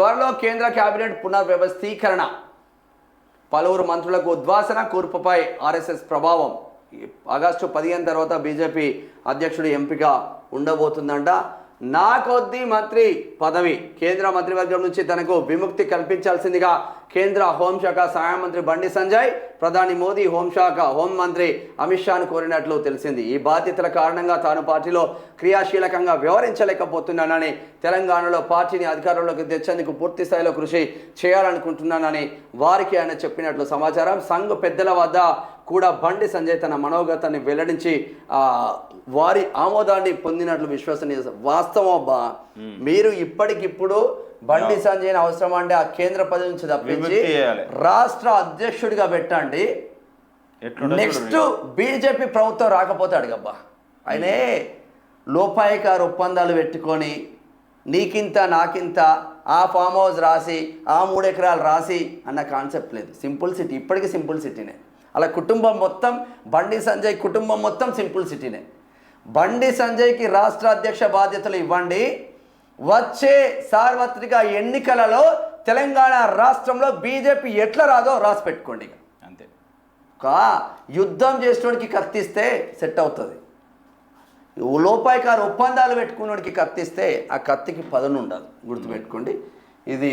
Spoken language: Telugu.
త్వరలో కేంద్ర కేబినెట్ పునర్వ్యవస్థీకరణ. పలువురు మంత్రులకు ఉద్వాసన కూర్పుపై ఆర్ఎస్ఎస్ ప్రభావం. ఆగస్టు పదిహేను తర్వాత బీజేపీ అధ్యక్షుడు ఎంపిక ఉండబోతుందంట. నా కొద్ది మంత్రి పదవి. కేంద్ర మంత్రివర్గం నుంచి తనకు విముక్తి కల్పించాల్సిందిగా కేంద్ర హోంశాఖ సహాయ మంత్రి బండి సంజయ్ ప్రధాని మోదీ హోంశాఖ హోం మంత్రి అమిత్ షాను కోరినట్లు తెలిసింది. ఈ బాధ్యతల కారణంగా తాను పార్టీలో క్రియాశీలకంగా వ్యవహరించలేకపోతున్నానని తెలంగాణలో పార్టీని అధికారంలోకి తెచ్చేందుకు పూర్తి స్థాయిలో కృషి చేయాలనుకుంటున్నానని వారికి ఆయన చెప్పినట్లు సమాచారం. సంఘ్ పెద్దల వద్ద కూడా బండి సంజయ్ తన మనోగతాన్ని వెల్లడించి ఆ, వారి ఆమోదాన్ని పొందినట్లు విశ్వసనీయ వాస్తవం అబ్బా. మీరు ఇప్పటికిప్పుడు బండి సంజయ్ అవసరం అంటే ఆ కేంద్ర పదవి నుంచి తప్పించి. రాష్ట్ర అధ్యక్షుడిగా పెట్టండి. నెక్స్ట్ బీజేపీ ప్రభుత్వం రాకపోతే అడగబ్బా ఆయనే లోపాయికారు ఒప్పందాలు పెట్టుకొని నీకింత నాకింత ఆ ఫామ్ హౌస్ రాసి ఆ మూడు ఎకరాలు రాసి అన్న కాన్సెప్ట్ లేదు. సింపుల్ సిటీ ఇప్పటికీ సింపుల్ సిటీనే. అలా కుటుంబం మొత్తం బండి సంజయ్ కుటుంబం మొత్తం సింపుల్ సిటీనే. బండి సంజయ్కి రాష్ట్ర అధ్యక్ష బాధ్యతలు ఇవ్వండి. వచ్చే సార్వత్రిక ఎన్నికలలో తెలంగాణ రాష్ట్రంలో బీజేపీ ఎట్లా రాదో రాసి పెట్టుకోండి. అంతే. ఒక యుద్ధం చేసేవాడికి కత్తిస్తే సెట్ అవుతుంది. లోపాయికారు ఒప్పందాలు పెట్టుకున్నోడికి కత్తిస్తే ఆ కత్తికి పదను ఉండదు గుర్తుపెట్టుకోండి. ఇది